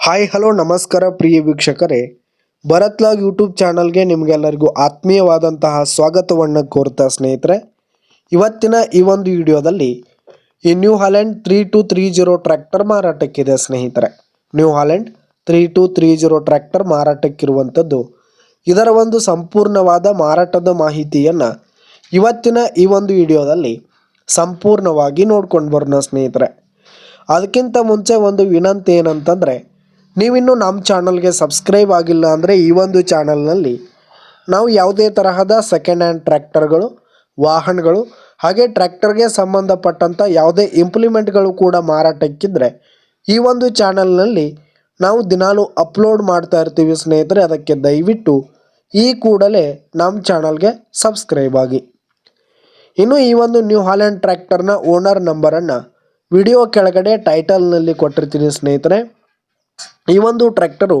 Hi, hello, ನಮಸ್ಕಾರ ಪ್ರಿಯ ವೀಕ್ಷಕರೇ. ಭರತ್ಲಾಗ್ YouTube ಚಾನಲ್ಗೆ ನಿಮಗೆಲ್ಲರಿಗೂ ಆತ್ಮೀಯವಾದಂತಹ ಸ್ವಾಗತವನ್ನು ಕೋರ್ತಾ ಸ್ನೇಹಿತರೆ. ಇವತ್ತಿನ ಈ ಒಂದು ವಿಡಿಯೋದಲ್ಲಿ ಈ New Holland three two three zero tractor ಮಾರಾಟಕ್ಕಿದೆ ಸ್ನೇಹಿತರೆ. New Holland three two three zero tractor ಮಾರಾಟಕ್ಕಿರುವಂಥದ್ದು. ಇದರ ಒಂದು ಸಂಪೂರ್ಣವಾದ ಮಾರಾಟದ ಮಾಹಿತಿಯನ್ನು ಇವತ್ತಿನ ಈ ಒಂದು ವಿಡಿಯೋದಲ್ಲಿ ಸಂಪೂರ್ಣವಾಗಿ ನೋಡ್ಕೊಂಡು ಬರೋಣ ಸ್ನೇಹಿತರೆ. ಅದಕ್ಕಿಂತ ಮುಂಚೆ ಒಂದು ವಿನಂತಿ ಏನಂತಂದರೆ ನೀವಿನ್ನೂ ನಮ್ಮ ಚಾನಲ್ಗೆ ಸಬ್ಸ್ಕ್ರೈಬ್ ಆಗಿಲ್ಲ ಅಂದರೆ ಈ ಒಂದು ಚಾನಲ್ನಲ್ಲಿ ನಾವು ಯಾವುದೇ ತರಹದ ಸೆಕೆಂಡ್ ಹ್ಯಾಂಡ್ ಟ್ರ್ಯಾಕ್ಟರ್ಗಳು, ವಾಹನಗಳು, ಹಾಗೆ ಟ್ರ್ಯಾಕ್ಟರ್ಗೆ ಸಂಬಂಧಪಟ್ಟಂಥ ಯಾವುದೇ ಇಂಪ್ಲಿಮೆಂಟ್ಗಳು ಕೂಡ ಮಾರಾಟಕ್ಕಿದ್ರೆ ಈ ಒಂದು ಚಾನಲ್ನಲ್ಲಿ ನಾವು ದಿನಾಲೂ ಅಪ್ಲೋಡ್ ಮಾಡ್ತಾ ಇರ್ತೀವಿ ಸ್ನೇಹಿತರೆ, ಅದಕ್ಕೆ ದಯವಿಟ್ಟು ಈ ಕೂಡಲೇ ನಮ್ಮ ಚಾನಲ್ಗೆ ಸಬ್ಸ್ಕ್ರೈಬ್ ಆಗಿ. ಇನ್ನು ಈ ಒಂದು ನ್ಯೂ ಹಾಲೆಂಡ್ ಟ್ರ್ಯಾಕ್ಟರ್ನ ಓನರ್ ನಂಬರನ್ನು ವಿಡಿಯೋ ಕೆಳಗಡೆ ಟೈಟಲ್ನಲ್ಲಿ ಕೊಟ್ಟಿರ್ತೀನಿ ಸ್ನೇಹಿತರೆ. ಈ ಒಂದು ಟ್ರ್ಯಾಕ್ಟರು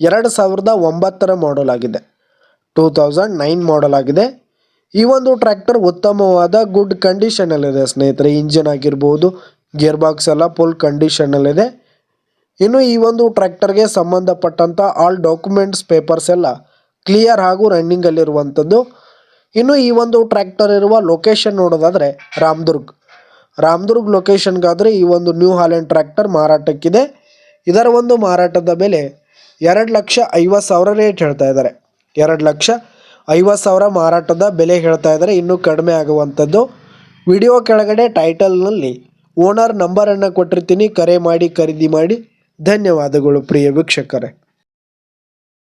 ಎರಡು ಸಾವಿರದ ಒಂಬತ್ತರ ಮಾಡೆಲ್ ಆಗಿದೆ. ಟೂ ತೌಸಂಡ್ ನೈನ್ ಮಾಡೆಲ್ ಆಗಿದೆ. ಈ ಒಂದು ಟ್ರ್ಯಾಕ್ಟರ್ ಉತ್ತಮವಾದ ಗುಡ್ ಕಂಡೀಷನಲ್ಲಿದೆ ಸ್ನೇಹಿತರೆ ಇಂಜಿನ್ ಆಗಿರ್ಬೋದು ಗೇರ್ ಬಾಕ್ಸ್ ಎಲ್ಲ ಫುಲ್ ಕಂಡೀಷನಲ್ಲಿದೆ ಇನ್ನು ಈ ಒಂದು ಟ್ರ್ಯಾಕ್ಟರ್ಗೆ ಸಂಬಂಧಪಟ್ಟಂಥ ಆಲ್ ಡಾಕ್ಯುಮೆಂಟ್ಸ್ ಪೇಪರ್ಸ್ ಎಲ್ಲ ಕ್ಲಿಯರ್ ಹಾಗೂ ರನ್ನಿಂಗಲ್ಲಿರುವಂಥದ್ದು ಇನ್ನು ಈ ಒಂದು ಟ್ರ್ಯಾಕ್ಟರ್ ಇರುವ ಲೊಕೇಶನ್ ನೋಡೋದಾದರೆ ರಾಮದುರ್ಗ್. ರಾಮದುರ್ಗ್ ಲೊಕೇಶನ್ಗಾದರೆ ಈ ಒಂದು ನ್ಯೂ ಹಾಲೆಂಡ್ ಟ್ರ್ಯಾಕ್ಟರ್ ಮಾರಾಟಕ್ಕಿದೆ. ಇದರ ಒಂದು ಮಾರಾಟದ ಬೆಲೆ ಎರಡು ಲಕ್ಷ ಐವತ್ತು ಸಾವಿರ ರೇಟ್ ಹೇಳ್ತಾ ಇದ್ದಾರೆ. ಎರಡು ಲಕ್ಷ ಐವತ್ತು ಸಾವಿರ ಮಾರಾಟದ ಬೆಲೆ ಹೇಳ್ತಾ ಇದ್ದಾರೆ. ಇನ್ನೂ ಕಡಿಮೆ ಆಗುವಂಥದ್ದು. ವಿಡಿಯೋ ಕೆಳಗಡೆ ಟೈಟಲ್ನಲ್ಲಿ ಓನರ್ ನಂಬರನ್ನು ಕೊಟ್ಟಿರ್ತೀನಿ. ಕರೆ ಮಾಡಿ, ಖರೀದಿ ಮಾಡಿ. ಧನ್ಯವಾದಗಳು ಪ್ರಿಯ ವೀಕ್ಷಕರೇ.